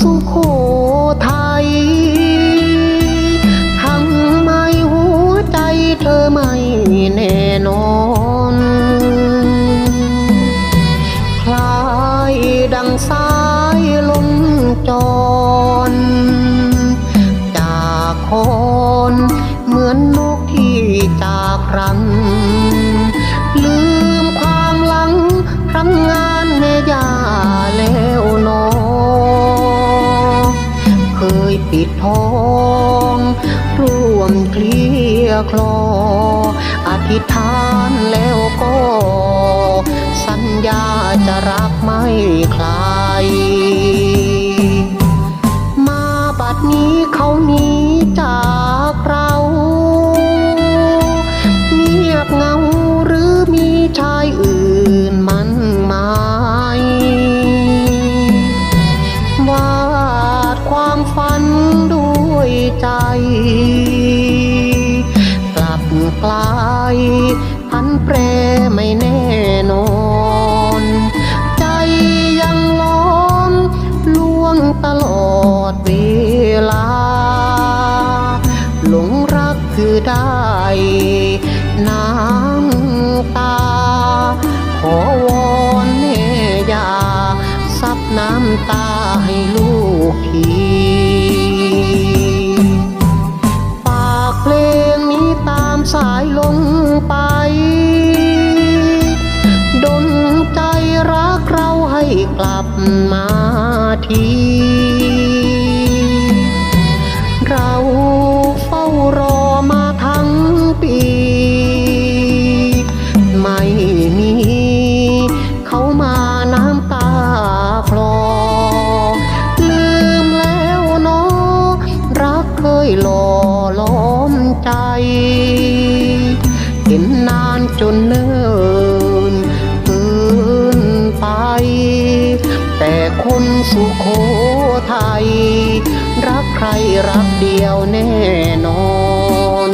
สุโขทัยทำไมหัวใจเธอไม่แน่นอน คล้ายดังสายลมจร จากคนเหมือนนกที่จากรัง ยปิดทองร่วมเคลียคลอ อธิษฐานแล้วก็ สัญญาจะรักไม่คลาย มาบัดนี้เขาหนีจา คือได้น้ำตา ขอวอนแม่ยาซับน้ำตาให้ลูกทีฝากเพลงนี้ตามสายลงไปดนใจรักเราให้กลับมา เห็นนานจนเนิ่นเกินไป แต่คนสุโขทัยรักใครรักเดียวแน่นอน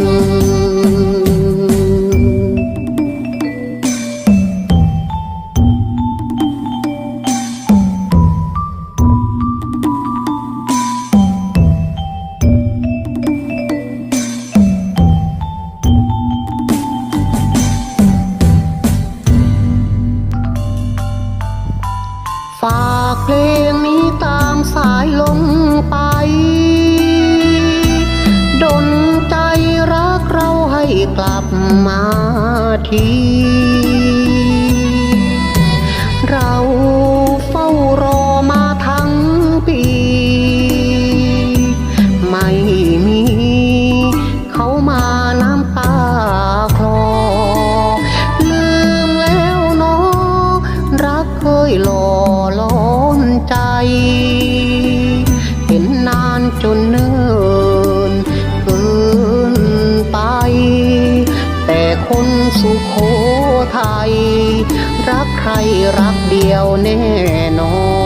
กเราให้กลับมาที สุโขทัยรักใครรักเดียวแน่นอน